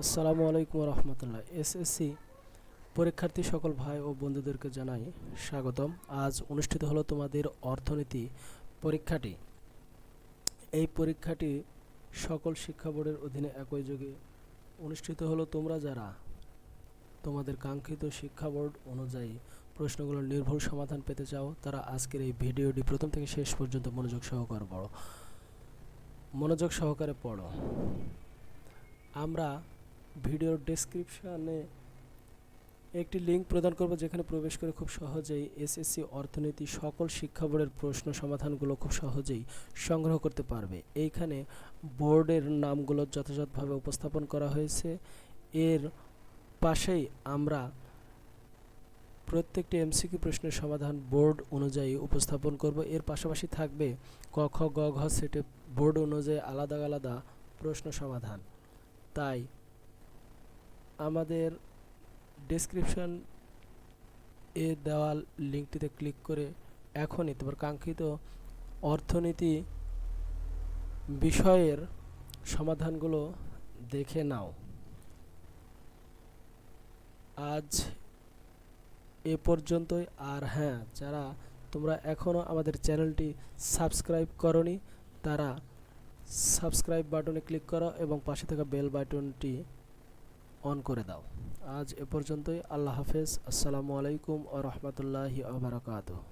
আসসালামু আলাইকুম রহমতুল্লাহ এসএসসি পরীক্ষার্থী সকল ভাই ও বন্ধুদেরকে জানাই স্বাগতম। আজ অনুষ্ঠিত হলো তোমাদের অর্থনীতি পরীক্ষাটি। এই পরীক্ষাটি সকল শিক্ষা বোর্ডের অধীনে একই যোগে অনুষ্ঠিত হলো। তোমরা যারা তোমাদের কাঙ্ক্ষিত শিক্ষা বোর্ড অনুযায়ী প্রশ্নগুলোর নির্ভুল সমাধান পেতে চাও, তারা আজকের এই ভিডিওটি প্রথম থেকে শেষ পর্যন্ত মনোযোগ সহকারে পড়ো। মনোযোগ সহকারে পড়ো। আমরা ভিডিওর ডেসক্রিপশানে একটি লিঙ্ক প্রদান করব যেখানে প্রবেশ করে খুব সহজেই এসএসসি অর্থনীতি সকল শিক্ষা বোর্ডের প্রশ্ন সমাধানগুলো খুব সহজেই সংগ্রহ করতে পারবে এইখানে বোর্ডের নামগুলো যথাযথভাবে উপস্থাপন করা হয়েছে এর পাশেই আমরা প্রত্যেকটি এমসিকিউ প্রশ্নের সমাধান বোর্ড অনুযায়ী উপস্থাপন করব এর পাশাপাশি থাকবে ক খ গ ঘ সেটে বোর্ড অনুযায়ী আলাদা আলাদা প্রশ্ন সমাধান তাই আমাদের ডেসক্রিপশন এ দেওয়া লিঙ্কটিতে ক্লিক করে এখনই তোমার কাঙ্ক্ষিত অর্থনীতি বিষয়ের সমাধানগুলো দেখে নাও। আজ এ পর্যন্তই। আর হ্যাঁ যারা তোমরা এখনও আমাদের চ্যানেলটি সাবস্ক্রাইব করনি, তারা সাবস্ক্রাইব বাটনে ক্লিক করো এবং পাশে থাকা বেল বাটনটি অন করে দাও। আজ এ পর্যন্তই। আল্লাহ হাফেজ। আসসালামু আলাইকুম ও রহমতুল্লাহি